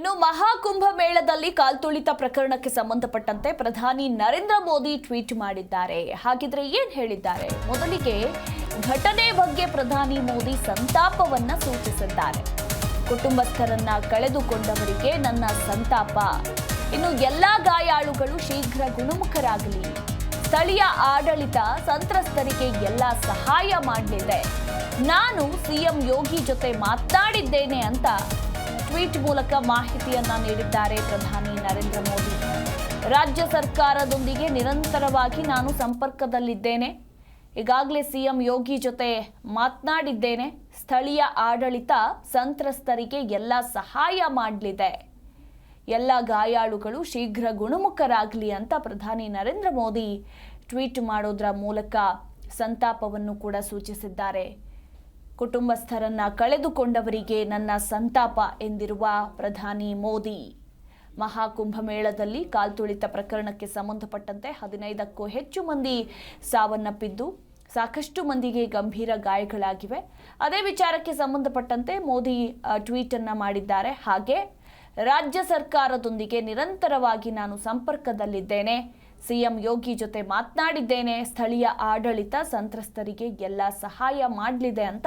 ಇನ್ನು ಮಹಾಕುಂಭ ಮೇಳದಲ್ಲಿ ಕಾಲ್ತುಳಿತ ಪ್ರಕರಣಕ್ಕೆ ಸಂಬಂಧಪಟ್ಟಂತೆ ಪ್ರಧಾನಿ ನರೇಂದ್ರ ಮೋದಿ ಟ್ವೀಟ್ ಮಾಡಿದ್ದಾರೆ. ಹಾಗಿದ್ರೆ ಏನ್ ಹೇಳಿದ್ದಾರೆ? ಮೊದಲಿಗೆ ಘಟನೆ ಬಗ್ಗೆ ಪ್ರಧಾನಿ ಮೋದಿ ಸಂತಾಪವನ್ನ ಸೂಚಿಸಿದ್ದಾರೆ. ಕುಟುಂಬಸ್ಥರನ್ನ ಕಳೆದುಕೊಂಡವರಿಗೆ ನನ್ನ ಸಂತಾಪ. ಇನ್ನು ಎಲ್ಲಾ ಗಾಯಾಳುಗಳು ಶೀಘ್ರ ಗುಣಮುಖರಾಗಲಿ. ಸ್ಥಳೀಯ ಆಡಳಿತ ಸಂತ್ರಸ್ತರಿಗೆ ಎಲ್ಲ ಸಹಾಯ ಮಾಡಲಿದೆ. ನಾನು ಸಿಎಂ ಯೋಗಿ ಜೊತೆ ಮಾತಾಡಿದ್ದೇನೆ ಅಂತ ಟ್ವೀಟ್ ಮೂಲಕ ಮಾಹಿತಿಯನ್ನ ನೀಡಿದ್ದಾರೆ ಪ್ರಧಾನಿ ನರೇಂದ್ರ ಮೋದಿ. ರಾಜ್ಯ ಸರ್ಕಾರದೊಂದಿಗೆ ನಿರಂತರವಾಗಿ ನಾನು ಸಂಪರ್ಕದಲ್ಲಿದ್ದೇನೆ. ಈಗಾಗಲೇ ಸಿಎಂ ಯೋಗಿ ಜೊತೆ ಮಾತನಾಡಿದ್ದೇನೆ. ಸ್ಥಳೀಯ ಆಡಳಿತ ಸಂತ್ರಸ್ತರಿಗೆ ಎಲ್ಲ ಸಹಾಯ ಮಾಡಲಿದೆ. ಎಲ್ಲ ಗಾಯಾಳುಗಳು ಶೀಘ್ರ ಗುಣಮುಖರಾಗಲಿ ಅಂತ ಪ್ರಧಾನಿ ನರೇಂದ್ರ ಮೋದಿ ಟ್ವೀಟ್ ಮಾಡೋದ್ರ ಮೂಲಕ ಸಂತಾಪವನ್ನು ಕೂಡ ಸೂಚಿಸಿದ್ದಾರೆ. ಕುಟುಂಬಸ್ಥರನ್ನ ಕಳೆದುಕೊಂಡವರಿಗೆ ನನ್ನ ಸಂತಾಪ ಎಂದಿರುವ ಪ್ರಧಾನಿ ಮೋದಿ. ಮಹಾಕುಂಭಮೇಳದಲ್ಲಿ ಕಾಲ್ತುಳಿತ ಪ್ರಕರಣಕ್ಕೆ ಸಂಬಂಧಪಟ್ಟಂತೆ ಹದಿನೈದಕ್ಕೂ ಹೆಚ್ಚು ಮಂದಿ ಸಾವನ್ನಪ್ಪಿದ್ದು ಸಾಕಷ್ಟು ಮಂದಿಗೆ ಗಂಭೀರ ಗಾಯಗಳಾಗಿವೆ. ಅದೇ ವಿಚಾರಕ್ಕೆ ಸಂಬಂಧಪಟ್ಟಂತೆ ಮೋದಿ ಟ್ವೀಟನ್ನು ಟ್ವೀಟ್ ಮಾಡಿದ್ದಾರೆ. ಹಾಗೆ ರಾಜ್ಯ ಸರ್ಕಾರದೊಂದಿಗೆ ನಿರಂತರವಾಗಿ ನಾನು ಸಂಪರ್ಕದಲ್ಲಿದ್ದೇನೆ. ಸಿಎಂ ಯೋಗಿ ಜೊತೆ ಮಾತನಾಡಿದ್ದೇನೆ. ಸ್ಥಳೀಯ ಆಡಳಿತ ಸಂತ್ರಸ್ತರಿಗೆ ಎಲ್ಲ ಸಹಾಯ ಮಾಡಲಿದೆ ಅಂತ